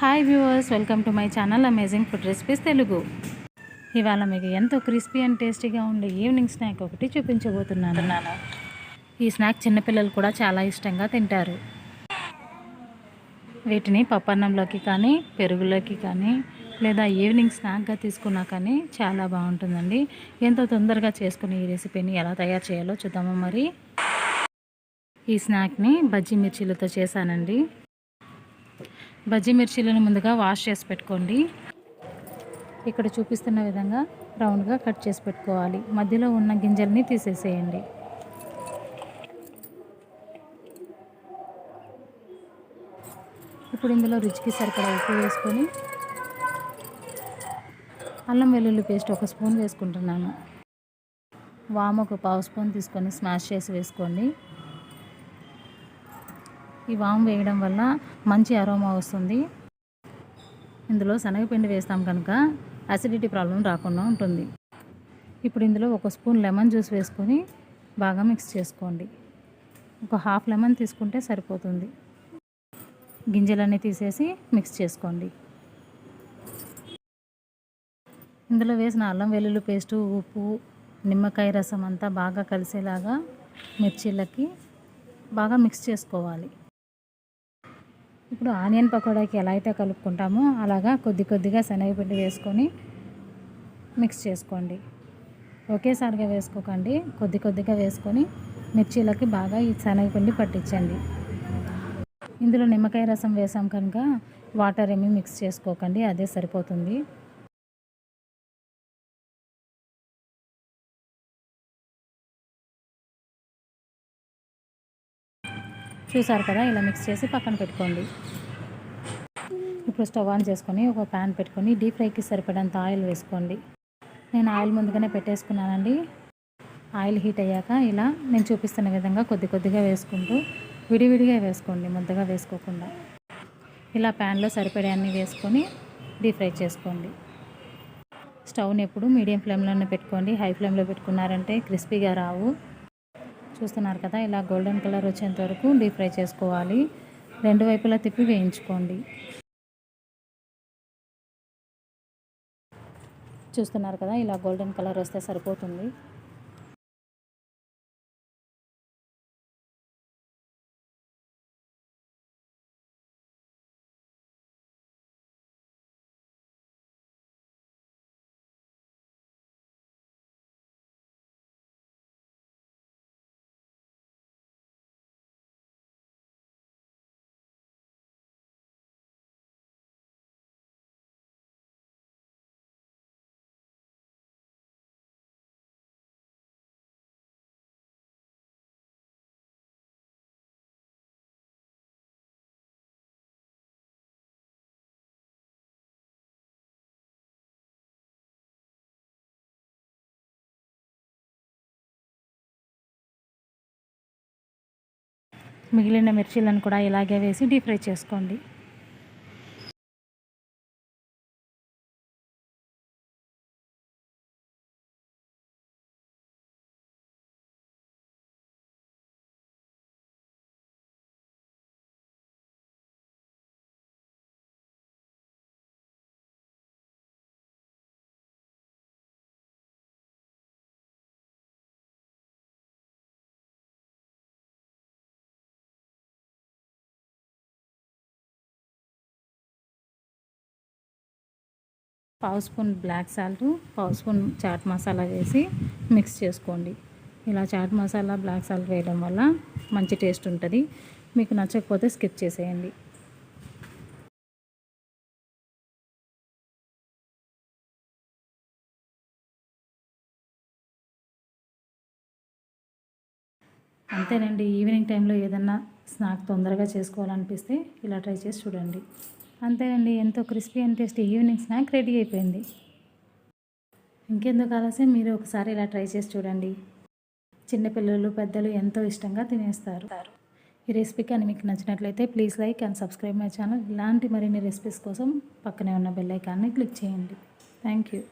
Hi viewers welcome to my channel amazing food recipes Telugu ఇవాళ మీకు ఎంతో crispy and టేస్టీగా ఉండే ఈవినింగ్ స్నాక్ ఒకటి చూపించబోతున్నాను. ఈ స్నాక్ చిన్నపిల్లలు కూడా చాలా ఇష్టంగా తింటారు. వీటిని పప్పన్నంలోకి కానీ పెరుగులోకి కానీ లేదా ఈవినింగ్ స్నాక్గా తీసుకున్నా కానీ చాలా బాగుంటుందండి. ఎంతో తొందరగా చేసుకుని ఈ రెసిపీని ఎలా తయారు చేయాలో చూద్దాము మరి. ఈ స్నాక్ని బజ్జీ మిర్చీలతో చేశానండి. బజ్జీ మిర్చీలను ముందుగా వాష్ చేసి పెట్టుకోండి. ఇక్కడ చూపిస్తున్న విధంగా రౌండ్గా కట్ చేసి పెట్టుకోవాలి. మధ్యలో ఉన్న గింజల్ని తీసేసేయండి. ఇప్పుడు ఇందులో రుచికి సరిపడా ఉప్పు వేసుకొని అల్లం వెల్లుల్లి పేస్ట్ ఒక స్పూన్ వేసుకుంటున్నాను. వాము ఒక పావు స్పూన్ తీసుకొని స్మాష్ చేసి వేసుకోండి. ఈ వాము వేయడం వల్ల మంచి అరోమా వస్తుంది. ఇందులో శనగపిండి వేస్తాం కనుక అసిడిటీ ప్రాబ్లం రాకుండా ఉంటుంది. ఇప్పుడు ఇందులో ఒక స్పూన్ లెమన్ జ్యూస్ వేసుకొని బాగా మిక్స్ చేసుకోండి. ఒక హాఫ్ లెమన్ తీసుకుంటే సరిపోతుంది. గింజలన్నీ తీసేసి మిక్స్ చేసుకోండి. ఇందులో వేసిన అల్లం వెల్లుల్లి పేస్టు ఉప్పు నిమ్మకాయ రసం అంతా బాగా కలిసేలాగా మిర్చీలకి బాగా మిక్స్ చేసుకోవాలి. ఇప్పుడు ఆనియన్ పకోడాకి ఎలా అయితే కలుపుకుంటామో అలాగా కొద్ది కొద్దిగా శనగపిండి వేసుకొని మిక్స్ చేసుకోండి. ఒకేసారిగా వేసుకోకండి. కొద్ది కొద్దిగా వేసుకొని మిర్చీలకి బాగా ఈ శనగపిండి పట్టించండి. ఇందులో నిమ్మకాయ రసం వేసాం కనుక వాటర్ ఏమీ మిక్స్ చేసుకోకండి. అదే సరిపోతుంది. చూసారు కదా ఇలా మిక్స్ చేసి పక్కన పెట్టుకోండి. ఇప్పుడు స్టవ్ ఆన్ చేసుకొని ఒక ప్యాన్ పెట్టుకొని డీప్ ఫ్రైకి సరిపడంత ఆయిల్ వేసుకోండి. నేను ఆయిల్ ముందుగానే పెట్టేసుకున్నానండి. ఆయిల్ హీట్ అయ్యాక ఇలా నేను చూపిస్తున్న విధంగా కొద్ది కొద్దిగా వేసుకుంటూ విడివిడిగా వేసుకోండి ముద్దగా వేసుకోకుండా. ఇలా ప్యాన్లో సరిపడే అన్నీ వేసుకొని డీప్ ఫ్రై చేసుకోండి. స్టవ్ని ఎప్పుడు మీడియం ఫ్లేమ్లోనే పెట్టుకోండి. హై ఫ్లేమ్లో పెట్టుకున్నారంటే క్రిస్పీగా రావు. చూస్తున్నారు కదా ఇలా గోల్డెన్ కలర్ వచ్చేంత వరకు డీప్ ఫ్రై చేసుకోవాలి. రెండు వైపులా తిప్పి వేయించుకోండి. చూస్తున్నారు కదా ఇలా గోల్డెన్ కలర్ వస్తే సరిపోతుంది. మిగిలిన మిర్చీలను కూడా ఇలాగే వేసి డీప్ ఫ్రై చేసుకోండి. పావు స్పూన్ బ్లాక్ సాల్ట్ పావు స్పూన్ చాట్ మసాలా వేసి మిక్స్ చేసుకోండి. ఇలా చాట్ మసాలా బ్లాక్ సాల్ట్ వేయడం వల్ల మంచి టేస్ట్ ఉంటుంది. మీకు నచ్చకపోతే స్కిప్ చేసేయండి. అంతేనండి ఈవినింగ్ టైంలో ఏదన్నా స్నాక్ తొందరగా చేసుకోవాలనిపిస్తే ఇలా ట్రై చేసి చూడండి. అంతేనండి ఎంతో crispy and tasty evening snack ready అయిపోయింది. ఇంకెందుకు ఆలస్యం మీరు ఒకసారి ఇలా ట్రై చేసి చూడండి. చిన్నపిల్లలు పెద్దలు ఎంతో ఇష్టంగా తినేస్తారు. ఈ రెసిపీ కానీ మీకు నచ్చినట్లయితే please like and subscribe my channel. ఇలాంటి మరిన్ని రెసిపీస్ కోసం పక్కనే ఉన్న బెల్ ఐకాన్ని క్లిక్ చేయండి. Thank you.